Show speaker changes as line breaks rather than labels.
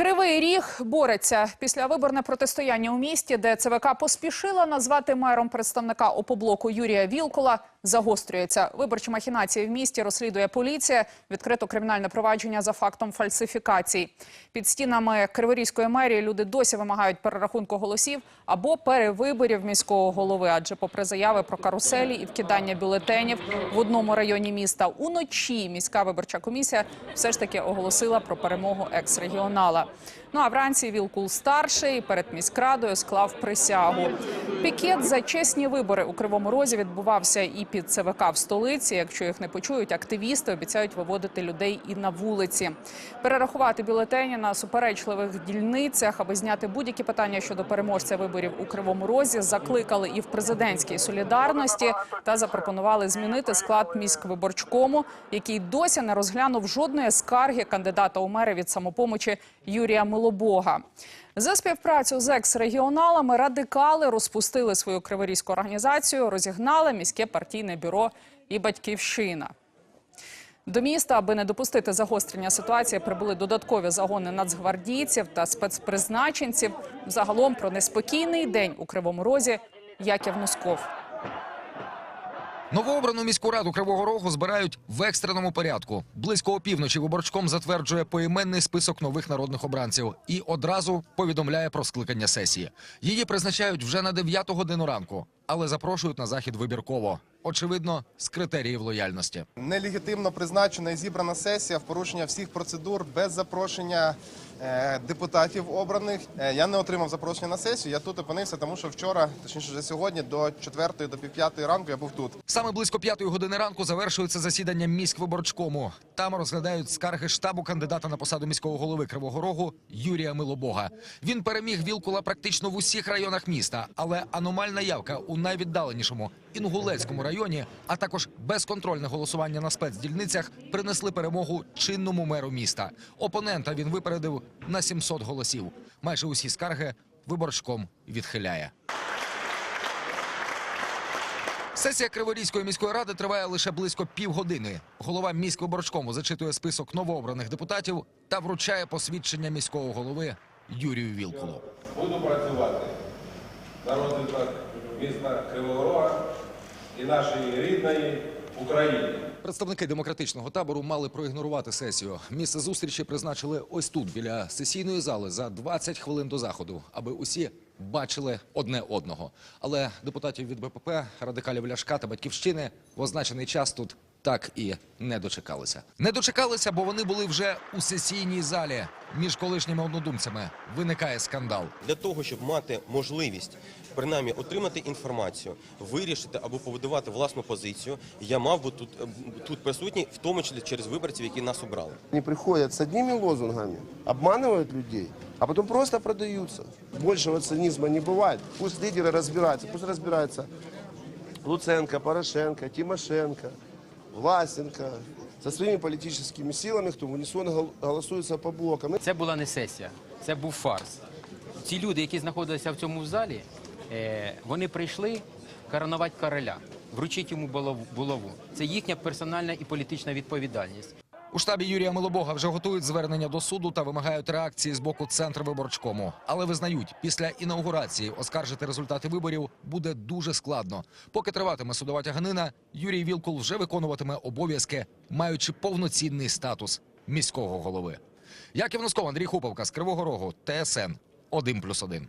Кривий ріг бореться після виборне протистояння у місті, де ЦВК поспішила назвати мером представника опоблоку Юрія Вілкула. Загострюється виборчі махінації в місті. Розслідує поліція. Відкрито кримінальне провадження за фактом фальсифікацій. Під стінами Криворізької мерії люди досі вимагають перерахунку голосів або перевиборів міського голови. Адже, попри заяви про каруселі і вкидання бюлетенів в одному районі міста, уночі міська виборча комісія все ж таки оголосила про перемогу екс-регіонала. Ну а вранці Вілкул старший перед міськрадою склав присягу. Пікет за чесні вибори у Кривому Розі відбувався і під ЦВК в столиці. Якщо їх не почують, активісти обіцяють виводити людей і на вулиці. Перерахувати бюлетені на суперечливих дільницях, аби зняти будь-які питання щодо переможця виборів у Кривому Розі, закликали і в президентській солідарності та запропонували змінити склад міськвиборчкому, який досі не розглянув жодної скарги кандидата у мери від самопомочі Юрія Милобога. За співпрацю з екс-регіоналами радикали розпустили свою криворізьку організацію, розігнали міське партійне бюро і батьківщина. До міста, аби не допустити загострення ситуації, прибули додаткові загони нацгвардійців та спецпризначенців. Загалом про неспокійний день у Кривому Розі Яків Носков.
Новообрану міську раду Кривого Рогу збирають в екстреному порядку. Близько опівночі виборчком затверджує поіменний список нових народних обранців і одразу повідомляє про скликання сесії. Її призначають вже на 9 годину ранку, але запрошують на захід вибірково. Очевидно, з критеріїв лояльності.
Нелегітимно призначена і зібрана сесія в порушення всіх процедур без запрошення е, депутатів обраних. Е, я не отримав запрошення на сесію. Я тут опинився, тому що вчора, точніше вже сьогодні, до 4 до пів ранку я був тут.
Саме близько п'ятої години ранку завершується засідання міськвиборчкому. Там розглядають скарги штабу кандидата на посаду міського голови Кривого Рогу Юрія Милобога. Він переміг Вілкула практично в усіх районах міста, але аномальна явка у найвіддаленішому інгулецькому районі, а також безконтрольне голосування на спецдільницях принесли перемогу чинному меру міста. Опонента він випередив на 700 голосів. Майже усі скарги виборчком відхиляє. Сесія Криворізької міської ради триває лише близько півгодини. Голова міськвиборчкому зачитує список новообраних депутатів та вручає посвідчення міського голови Юрію Вілкулу.
Буду працювати на розвиток міста Кривого Рога і нашої рідної України.
Представники демократичного табору мали проігнорувати сесію. Місце зустрічі призначили ось тут, біля сесійної зали, за 20 хвилин до заходу, аби усі бачили одне одного. Але депутатів від БПП, радикалів Ляшка та батьківщини в означений час тут так і не дочекалися. Не дочекалися, бо вони були вже у сесійній залі. Між колишніми однодумцями виникає скандал.
для того, щоб мати можливість принаймні отримати інформацію, вирішити або побудувати власну позицію, я мав би тут, е, тут присутній, в тому числі через виборців, які нас обрали.
Они приходят с одними лозунгами, обманывают людей, а потом просто продаются. Большего цинизма не бывает. Пусть лидеры разбираются, пусть разбираются Луценко, Порошенко, Тимошенко, Власенко, за своїми політичними силами, хто в унисон гол- по блокам.
Це була не сесія, це був фарс. Ці люди, які знаходилися в цьому залі, е, вони прийшли коронувати короля, вручити йому булаву. Це їхня персональна і політична відповідальність.
У штабі Юрія Милобога вже готують звернення до суду та вимагають реакції з боку центру виборчкому. Але визнають, після інаугурації оскаржити результати виборів буде дуже складно. Поки триватиме судова тяганина, Юрій Вілкул вже виконуватиме обов'язки, маючи повноцінний статус міського голови. Яків Носков, Андрій Хуповка з Кривого Рогу, ТСН 1+,1.